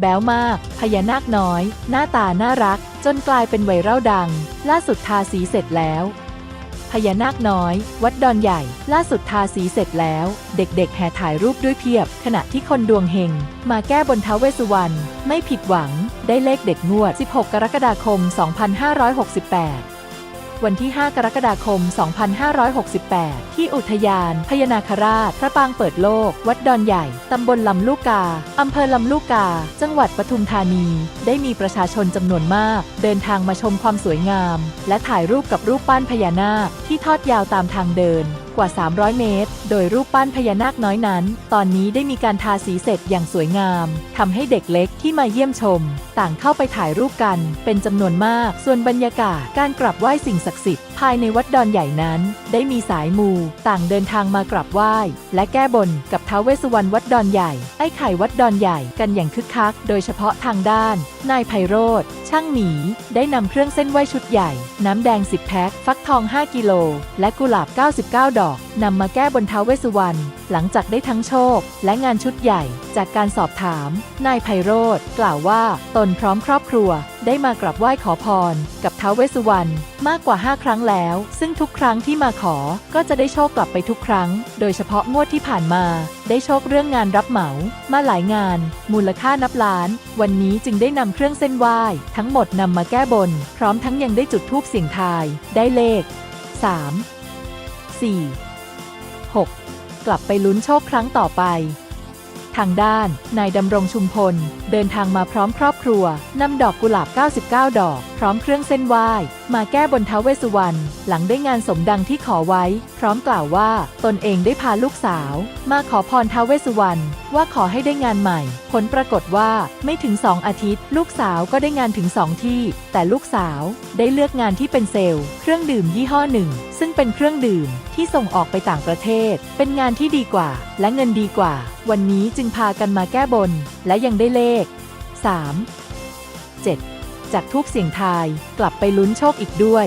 แบ้วมาก พญานาคน้อย หน้าตาน่ารัก จนกลายเป็นไวรัลดัง ล่าสุดทาสีเสร็จแล้วพญานาคน้อย วัดดอนใหญ่ ล่าสุดทาสีเสร็จแล้ว เด็กๆ แห่ถ่ายรูปด้วยเพียบ ขณะที่คนดวงเฮง มาแก้บนท้าวเวสสุวรรณไม่ผิดหวัง ได้เลขเด็ดงวด 16 กรกฎาคม 2568 วันที่ 5 กรกฎาคม 2568 ที่อุทยาน พญานาคราช พระปางเปิดโลก วัดดอนใหญ่ ตำบลลำลูกกา อำเภอลำลูกกา จังหวัดปทุมธานี ได้มีประชาชนจำนวนมาก เดินทางมาชมความสวยงาม และถ่ายรูปกับรูปปั้นพญานาคที่ทอดยาวตามทางเดินกว่า 300 เมตร โดยรูปปั้นพญานาคน้อยนั้น ตอนนี้ได้มีการทาสีเสร็จอย่างสวยงาม ทำให้เด็กเล็กที่มาเยี่ยมชม ต่างเข้าไปถ่ายรูปกัน เป็นจำนวนมาก ส่วนบรรยากาศการกราบไหว้สิ่งศักดิ์สิทธิ์ภายในวัดดอนใหญ่นั้น ได้มีสายมู ต่างเดินทางมากราบไหว้ และแก้บนกับท้าวเวสสุวรรณวัดดอนใหญ่ ไอ้ไข่วัดดอนใหญ่กันอย่างคึกคัก โดยเฉพาะทางด้าน นายไพโรธช่างหมี ได้นำเครื่องเส้นไหว้ชุดใหญ่ น้ำแดง 10 แพ็ค ฟักทอง 5 กิโล และกุหลาบ 99 ดอกนำมาแก้บนท้าวเวสสุวรรณ หลังจากได้ทั้งโชค และงานชุดใหญ่จากการสอบถาม นายไพโรธกล่าวว่าตนพร้อมครอบครัว ได้มากราบไหว้ขอพร กับท้าวเวสสุวรรณมากกว่า 5 ครั้งแล้ว ซึ่งทุกครั้งที่มาขอก็จะได้โชคกลับไปทุกครั้ง โดยเฉพาะงวดที่ผ่านมา ได้โชคเรื่องงานรับเหมา มาหลายงาน มูลค่านับล้าน วันนี้จึงได้นำเครื่องเส้นไหว้ ทั้งหมดนำมาแก้บน พร้อมทั้งยังได้จุดธูปเสียงทาย ได้เลข 3 4 6 กลับไปลุ้นโชคครั้งต่อไป ทางด้าน นายดำรงชุมพล เดินทางมาพร้อมครอบครัวนำดอกกุหลาบ 99 ดอก พร้อมเครื่องเส้นไหว้ มาแก้บนท้าวเวสสุวรรณหลังได้งานสมดังที่ขอไว้พร้อมกล่าวว่าตนเองได้พาลูกสาว มาขอพรท้าวเวสสุวรรณว่าขอให้ได้งานใหม่ ผลปรากฏว่าไม่ถึง2องอาทิตย์ ลูกสาวก็ได้งานถึง2ที่ แต่ลูกสาวได้เลือกงานที่เป็นเซลล์ เครื่องดื่มยี่ห้อหนึ่ง ซึ่งเป็นเครื่องดื่มที่ส่งออกไปต่างประเทศ เป็นงานที่ดีกว่า และเงินดีกว่า วันนี้จึงพากันมาแก้บน และยังได้เลข 3 7 จากทูปเสียงทายกลับไปลุ้นโชคอีกด้วย